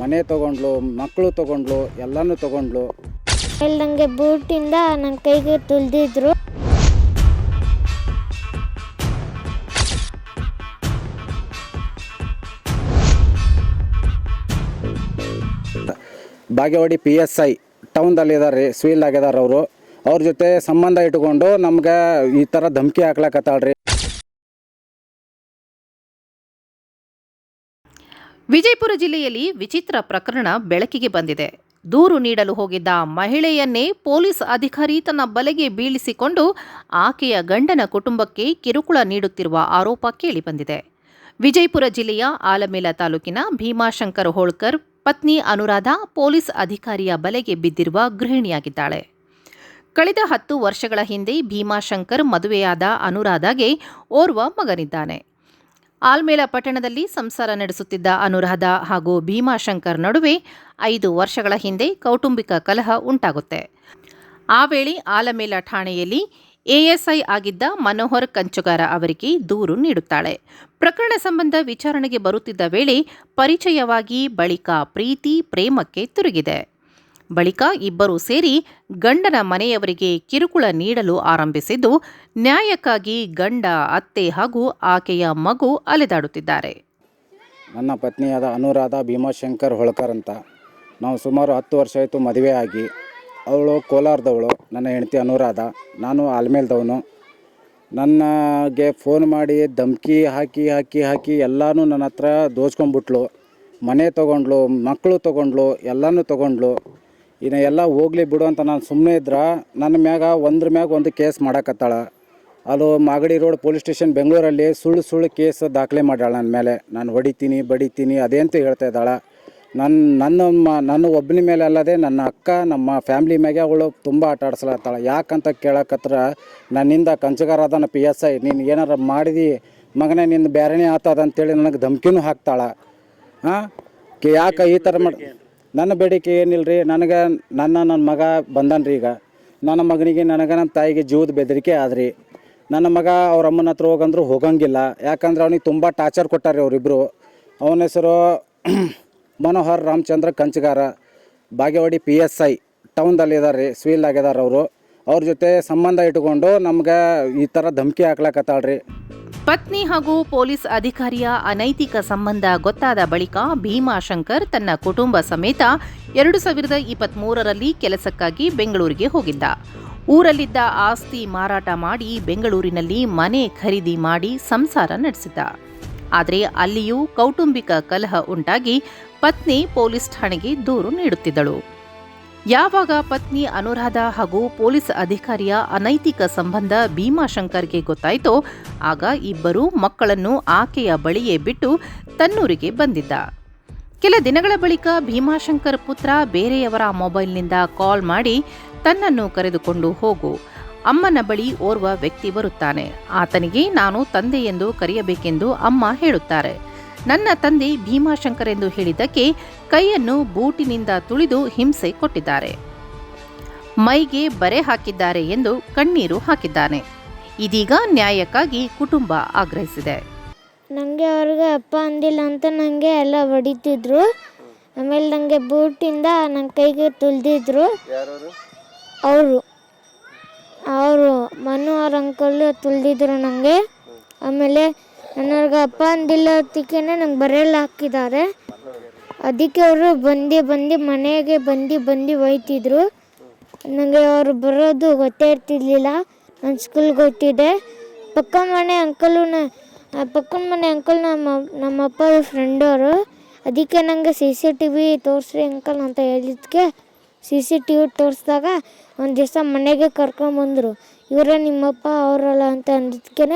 ಮನೆ ತಗೊಂಡ್ಲು ಮಕ್ಕಳು ತಗೊಂಡ್ಲು ಎಲ್ಲಾನು ತಗೊಂಡ್ಲು. ಆಮೇಲೆ ನನಗೆ ಬೂಟಿಂದ ನನ್ನ ಕೈಗೆ ತುಳಿದಿದ್ರು. ಬಾಗೇವಾಡಿ ಪಿ ಎಸ್ ಐ ಟೌನ್ದಲ್ಲಿ ಇದ್ದಾರೆ ರೀ ಸ್ವೀಲ್ ಆಗಿದಾರೆ ಅವರು. ಅವ್ರ ಜೊತೆ ಸಂಬಂಧ ಇಟ್ಕೊಂಡು ನಮ್ಗೆ ಈ ಥರ ಧಮಕಿ ಹಾಕ್ಲಕತ್ತಾಳ್ರಿ. ವಿಜಯಪುರ ಜಿಲ್ಲೆಯಲ್ಲಿ ವಿಚಿತ್ರ ಪ್ರಕರಣ ಬೆಳಕಿಗೆ ಬಂದಿದೆ. ದೂರು ನೀಡಲು ಹೋಗಿದ್ದ ಮಹಿಳೆಯನ್ನೇ ಪೊಲೀಸ್ ಅಧಿಕಾರಿ ತನ್ನ ಬಲೆಗೆ ಬೀಳಿಸಿಕೊಂಡು ಆಕೆಯ ಗಂಡನ ಕುಟುಂಬಕ್ಕೆ ಕಿರುಕುಳ ನೀಡುತ್ತಿರುವ ಆರೋಪ ಕೇಳಿಬಂದಿದೆ. ವಿಜಯಪುರ ಜಿಲ್ಲೆಯ ಆಲಮೇಲ ತಾಲೂಕಿನ ಭೀಮಾಶಂಕರ್ ಹೋಳ್ಕರ್, ಪತ್ನಿ ಅನುರಾಧ ಪೊಲೀಸ್ ಅಧಿಕಾರಿಯ ಬಲೆಗೆ ಬಿದ್ದಿರುವ ಗೃಹಿಣಿಯಾಗಿದ್ದಾಳೆ. ಕಳೆದ ಹತ್ತು ವರ್ಷಗಳ ಹಿಂದೆ ಭೀಮಾಶಂಕರ್ ಮದುವೆಯಾದ ಅನುರಾಧಗೆ ಓರ್ವ ಮಗನಿದ್ದಾನೆ. ಆಲ್ಮೇಲ ಪಟ್ಟಣದಲ್ಲಿ ಸಂಸಾರ ನಡೆಸುತ್ತಿದ್ದ ಅನುರಾಧ ಹಾಗೂ ಭೀಮಾಶಂಕರ್ ನಡುವೆ ಐದು ವರ್ಷಗಳ ಹಿಂದೆ ಕೌಟುಂಬಿಕ ಕಲಹ ಉಂಟಾಗುತ್ತೆ. ಆ ವೇಳೆ ಆಲಮೇಲ ಠಾಣೆಯಲ್ಲಿ ಎಎಸ್ಐ ಆಗಿದ್ದ ಮನೋಹರ್ ಕಂಚುಗಾರ ಅವರಿಗೆ ದೂರು ನೀಡುತ್ತಾಳೆ. ಪ್ರಕರಣ ಸಂಬಂಧ ವಿಚಾರಣೆಗೆ ಬರುತ್ತಿದ್ದ ವೇಳೆ ಪರಿಚಯವಾಗಿ ಬಳಿಕ ಪ್ರೀತಿ, ಪ್ರೇಮಕ್ಕೆ ತಿರುಗಿದೆ. ಬಳಿಕ ಇಬ್ಬರೂ ಸೇರಿ ಗಂಡನ ಮನೆಯವರಿಗೆ ಕಿರುಕುಳ ನೀಡಲು ಆರಂಭಿಸಿದ್ದು, ನ್ಯಾಯಕ್ಕಾಗಿ ಗಂಡ, ಅತ್ತೆ ಹಾಗೂ ಆಕೆಯ ಮಗು ಅಲೆದಾಡುತ್ತಿದ್ದಾರೆ. ನನ್ನ ಪತ್ನಿಯಾದ ಅನುರಾಧ ಭೀಮಾಶಂಕರ್ ಹೊಳ್ಕರ್ ಅಂತ. ನಾವು ಸುಮಾರು ಹತ್ತು ವರ್ಷ ಆಯಿತು ಮದುವೆ ಆಗಿ. ಅವಳು ಕೋಲಾರದವಳು, ನನ್ನ ಹೆಂಡತಿ ಅನುರಾಧ. ನಾನು ಆಲ್ಮೇಲ್ದವನು. ನನಗೆ ಫೋನ್ ಮಾಡಿ ಧಮ್ಕಿ ಹಾಕಿ ಹಾಕಿ ಹಾಕಿ ಎಲ್ಲನೂ ನನ್ನ ಹತ್ರ ದೋಚ್ಕೊಂಡ್ಬಿಟ್ಲು. ಮನೆ ತೊಗೊಂಡ್ಲು, ಮಕ್ಕಳು ತೊಗೊಂಡ್ಲು, ಎಲ್ಲನೂ ತೊಗೊಂಡ್ಲು. ಇನ್ನು ಎಲ್ಲ ಹೋಗ್ಲಿ ಬಿಡು ಅಂತ ನಾನು ಸುಮ್ಮನೆ ಇದ್ರೆ, ನನ್ನ ಮ್ಯಾಗ ಒಂದ್ರ ಮ್ಯಾಗ ಒಂದು ಕೇಸ್ ಮಾಡಕತ್ತಾಳ. ಅದು ಮಾಗಡಿ ರೋಡ್ ಪೊಲೀಸ್ ಸ್ಟೇಷನ್ ಬೆಂಗಳೂರಲ್ಲಿ ಸುಳ್ಳು ಸುಳ್ಳು ಕೇಸ್ ದಾಖಲೆ ಮಾಡ್ಯಾಳ ನನ್ನ ಮೇಲೆ ನಾನು ಹೊಡಿತೀನಿ, ಬಡಿತೀನಿ, ಅದೇಂತ ಹೇಳ್ತಾ ಇದ್ದಾಳೆ. ನನ್ನ ನನ್ನ ಮ- ನನ್ನ ಒಬ್ಬನ ಮೇಲೆ ಅಲ್ಲದೆ ನನ್ನ ಅಕ್ಕ, ನಮ್ಮ ಫ್ಯಾಮ್ಲಿ ಮ್ಯಾಗೆ ಅವಳು ತುಂಬ ಆಟ ಆಡಿಸ್ಲತ್ತಾಳೆ. ಯಾಕಂತ ಕೇಳಕತ್ರ ನನ್ನಿಂದ ಕಂಚಗಾರ ಅದನ್ನ ಪಿ ಎಸ್ ಐ ನೀನು ಏನಾರ ಮಾಡಿದಿ? ಮಗನೇ ನಿನ್ನ ಬೇರೆನೇ ಆತದ ಅಂತೇಳಿ ನನಗೆ ಧಮ್ಕಿನೂ ಹಾಕ್ತಾಳ. ಹಾಂ ಯಾಕೆ ಈ ಥರ ಮಾಡಿ ನನ್ನ ಬೇಡಿಕೆ ಏನಿಲ್ಲ ರೀ ನನಗೆ ನನ್ನ ನನ್ನ ಮಗ ಬಂದನ್ರಿ ಈಗ. ನನ್ನ ಮಗನಿಗೆ ನನಗೆ ನನ್ನ ತಾಯಿಗೆ ಜೀವದ ಬೆದರಿಕೆ ಆದ್ರಿ. ನನ್ನ ಮಗ ಅವ್ರ ಅಮ್ಮನ ಹತ್ರ ಹೋಗಂದ್ರು ಹೋಗಂಗಿಲ್ಲ. ಯಾಕಂದ್ರೆ ಅವನಿಗೆ ತುಂಬ ಟಾರ್ಚರ್ ಕೊಟ್ಟಾರೆ ಅವರಿಬ್ಬರು ಅವನ ಹೆಸರು Manohar Ramachandra Kanchagara. Bagewadi P S I ಟೌನ್ದಲ್ಲಿ ಇದ್ದಾರೆ ರೀ ಸ್ವೀಲ್ ಆಗಿದಾರೆ ಅವರು. ಅವ್ರ ಜೊತೆ ಸಂಬಂಧ ಇಟ್ಕೊಂಡು ನಮ್ಗೆ ಈ ಥರ ಧಮಕಿ ಹಾಕ್ಲಕತ್ತಾಳ್ರಿ. ಪತ್ನಿ ಹಾಗೂ ಪೊಲೀಸ್ ಅಧಿಕಾರಿಯ ಅನೈತಿಕ ಸಂಬಂಧ ಗೊತ್ತಾದ ಬಳಿಕ ಭೀಮಾಶಂಕರ್ ತನ್ನ ಕುಟುಂಬ ಸಮೇತ ಎರಡು ಸಾವಿರದ ಇಪ್ಪತ್ಮೂರರಲ್ಲಿ ಕೆಲಸಕ್ಕಾಗಿ ಬೆಂಗಳೂರಿಗೆ ಹೋಗಿದ್ದ. ಊರಲ್ಲಿದ್ದ ಆಸ್ತಿ ಮಾರಾಟ ಮಾಡಿ ಬೆಂಗಳೂರಿನಲ್ಲಿ ಮನೆ ಖರೀದಿ ಮಾಡಿ ಸಂಸಾರ ನಡೆಸಿದ್ದ. ಆದರೆ ಅಲ್ಲಿಯೂ ಕೌಟುಂಬಿಕ ಕಲಹ ಉಂಟಾಗಿ ಪತ್ನಿ ಪೊಲೀಸ್ ಠಾಣೆಗೆ ದೂರು ನೀಡುತ್ತಿದ್ದಳು. ಯಾವಾಗ ಪತ್ನಿ ಅನುರಾಧ ಹಾಗೂ ಪೊಲೀಸ್ ಅಧಿಕಾರಿಯ ಅನೈತಿಕ ಸಂಬಂಧ ಭೀಮಾಶಂಕರ್ಗೆ ಗೊತ್ತಾಯಿತೋ, ಆಗ ಇಬ್ಬರು ಮಕ್ಕಳನ್ನು ಆಕೆಯ ಬಳಿಯೇ ಬಿಟ್ಟು ತನ್ನೂರಿಗೆ ಬಂದಿದ್ದ. ಕೆಲ ದಿನಗಳ ಬಳಿಕ ಭೀಮಾಶಂಕರ್ ಪುತ್ರ ಬೇರೆಯವರ ಮೊಬೈಲ್ನಿಂದ ಕಾಲ್ ಮಾಡಿ ತನ್ನನ್ನು ಕರೆದುಕೊಂಡು ಹೋಗು, ಅಮ್ಮನ ಬಳಿ ಓರ್ವ ವ್ಯಕ್ತಿ ಬರುತ್ತಾನೆ. ಆತನಿಗೆ ನಾನು ತಂದೆ ಎಂದು ಕರೆಯಬೇಕೆಂದು ಅಮ್ಮ ಹೇಳುತ್ತಾರೆ. ನನ್ನ ತಂದೆ ಭೀಮಾಶಂಕರ್ ಎಂದು ಹೇಳಿದ್ದಕ್ಕೆ ಕೈಯನ್ನು ಬೂಟಿನಿಂದ ತುಳಿದು ಹಿಂಸೆ ಕೊಟ್ಟಿದ್ದಾರೆ. ಮೈಗೆ ಬರೆ ಹಾಕಿದ್ದಾರೆ ಎಂದು ಕಣ್ಣೀರು ಹಾಕಿದ್ದಾನೆ. ಇದೀಗ ನ್ಯಾಯಕ್ಕಾಗಿ ಕುಟುಂಬ ಆಗ್ರಹಿಸಿದೆ. ನನಗೆ ಅವ್ರಿಗೆ ಅಪ್ಪ ಅಂದಿಲ್ಲ ಅಂತ ನನಗೆ ಎಲ್ಲ ಹೊಡಿತಿದ್ರು. ಆಮೇಲೆ ನನಗೆ ಬೂಟಿಂದ ನನ್ನ ಕೈಗೆ ತುಳಿದಿದ್ರು. ಅವರು. ಅವರು ಮನು ಅವ್ರ ಅಂಕಲ್ ತುಳಿದಿದ್ರು ನನಗೆ ಆಮೇಲೆ ನನಗೆ ಅಪ್ಪ ಅಂದಿಲ್ಲ ಅದಕ್ಕೆ ನಂಗೆ ಬರೆಯಲ್ಲ ಹಾಕಿದ್ದಾರೆ. ಅದಕ್ಕೆ ಅವರು ಬಂದು ಬಂದು ಮನೆಗೆ ಬಂದು ಬಂದು ಒಯ್ತಿದ್ರು ನನಗೆ ಅವರು ಬರೋದು ಗೊತ್ತೇ ಇರ್ತಿರ್ಲಿಲ್ಲ. ನಾನು ಸ್ಕೂಲ್ಗೆ ಹೋಗ್ತಿದ್ದೆ ಪಕ್ಕ ಮನೆ ಅಂಕಲು ಪಕ್ಕದ ಮನೆ ಅಂಕಲ್ ನಮ್ಮ, ನಮ್ಮಪ್ಪ ಫ್ರೆಂಡ್ ಅವರು. ಅದಕ್ಕೆ ನನಗೆ ಸಿ ಸಿ ಟಿ ವಿ ತೋರಿಸ್ರಿ ಅಂಕಲ್ ಅಂತ ಹೇಳಿದ್ಕೆ ಸಿ ಸಿ ಟಿ ವಿ ತೋರಿಸಿದಾಗ ಒಂದು ದಿವಸ ಮನೆಗೆ ಕರ್ಕೊಂಬಂದರು. ಇವರೇ ನಿಮ್ಮಪ್ಪ ಅವರಲ್ಲ ಅಂತ ಅಂದಿದ್ಕೆ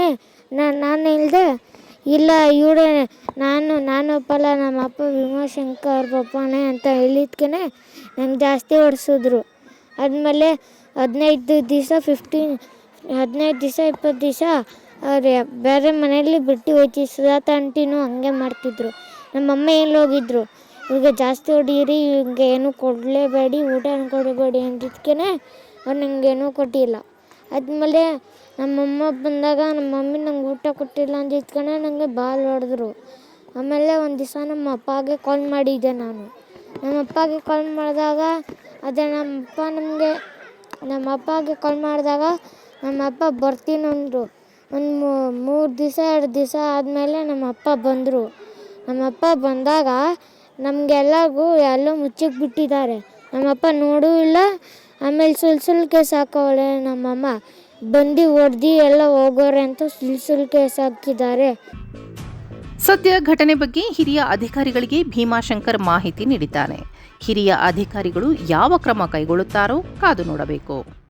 ನಾನು ನಾನು ಹೇಳಿದೆ ಇಲ್ಲ, ಇವರೇ, ನಾನು ನಾನು ಅಪ್ಪಲ್ಲ ನಮ್ಮ ಅಪ್ಪ ಭೀಮಾಶಂಕರ್ ಪಪ್ಪನೇ ಅಂತ ಹೇಳಿದ್ಕೇ ನಂಗೆ ಜಾಸ್ತಿ ಹೊಡೆಸಿದ್ರು. ಆದಮೇಲೆ ಹದಿನೈದು ದಿವಸ ಫಿಫ್ಟೀನ್ ಹದಿನೈದು ದಿವಸ, ಇಪ್ಪತ್ತು ದಿವಸ ಅವ್ರು ಬೇರೆ ಮನೆಯಲ್ಲಿ ಬಿಟ್ಟು ಹೋಯ್ತಿ. ಸುಧಾತ ಆಂಟಿನೂ ಹಂಗೆ ಮಾಡ್ತಿದ್ರು. ನಮ್ಮಮ್ಮ ಎಲ್ಲಿ ಹೋಗಿದ್ರು ಇವಾಗ ಜಾಸ್ತಿ ಹೊಡೀರಿ ಇವ್ಗೆ ಏನೂ ಕೊಡಲೇಬೇಡಿ, ಊಟ ಕೊಡಬೇಡಿ ಅಂದಿದ್ಕೇ ಅವ್ರು ನನಗೇನೂ ಕೊಟ್ಟಿಲ್ಲ. ಆದಮೇಲೆ ನಮ್ಮಮ್ಮ ಬಂದಾಗ ನಮ್ಮ ಮಮ್ಮಿ ನಂಗೆ ಊಟ ಕೊಟ್ಟಿಲ್ಲ ಅಂದಿದ್ಕಣೆ ನನಗೆ ಬಾಲ್ ಹೊಡೆದ್ರು. ಆಮೇಲೆ ಒಂದು ದಿವಸ ನಮ್ಮ ಅಪ್ಪಗೆ ಕಾಲ್ ಮಾಡಿದ್ದೆ ನಾನು. ನಮ್ಮ ಅಪ್ಪಗೆ ಕಾಲ್ ಮಾಡಿದಾಗ ಅದೇ ನಮ್ಮ ಅಪ್ಪ ನಮಗೆ, ನಮ್ಮ ಅಪ್ಪಗೆ ಕಾಲ್ ಮಾಡಿದಾಗ ನಮ್ಮ ಅಪ್ಪ ಬರ್ತೀನಿ ಅಂದರು. ಒಂದು ಮೂರು ದಿವಸ, ಎರಡು ದಿವಸ ಆದಮೇಲೆ ನಮ್ಮ ಅಪ್ಪ ಬಂದರು. ನಮ್ಮ ಅಪ್ಪ ಬಂದಾಗ ನಮಗೆಲ್ಲರಿಗೂ ಎಲ್ಲೋ ಮುಚ್ಚಕ್ಕೆ ಬಿಟ್ಟಿದ್ದಾರೆ. ನಮ್ಮಪ್ಪ ನೋಡೂ ಇಲ್ಲ, ಆಮೇಲೆ ಸುಲ್ ಸುಲ್ಕೆ ಸಾಕವಳೆ ನಮ್ಮಮ್ಮ. ಬಂದು ಹೊಡೆದು ಎಲ್ಲ ಹೋಗೋರೆ ಅಂತ ಸುಲ್ ಕೇಸ್ ಹಾಕಿದ್ದಾರೆ ಸದ್ಯ ಘಟನೆ ಬಗ್ಗೆ ಹಿರಿಯ ಅಧಿಕಾರಿಗಳಿಗೆ ಭೀಮಾಶಂಕರ್ ಮಾಹಿತಿ ನೀಡಿದ್ದಾನೆ. ಹಿರಿಯ ಅಧಿಕಾರಿಗಳು ಯಾವ ಕ್ರಮ ಕೈಗೊಳ್ಳುತ್ತಾರೋ ಕಾದು ನೋಡಬೇಕು.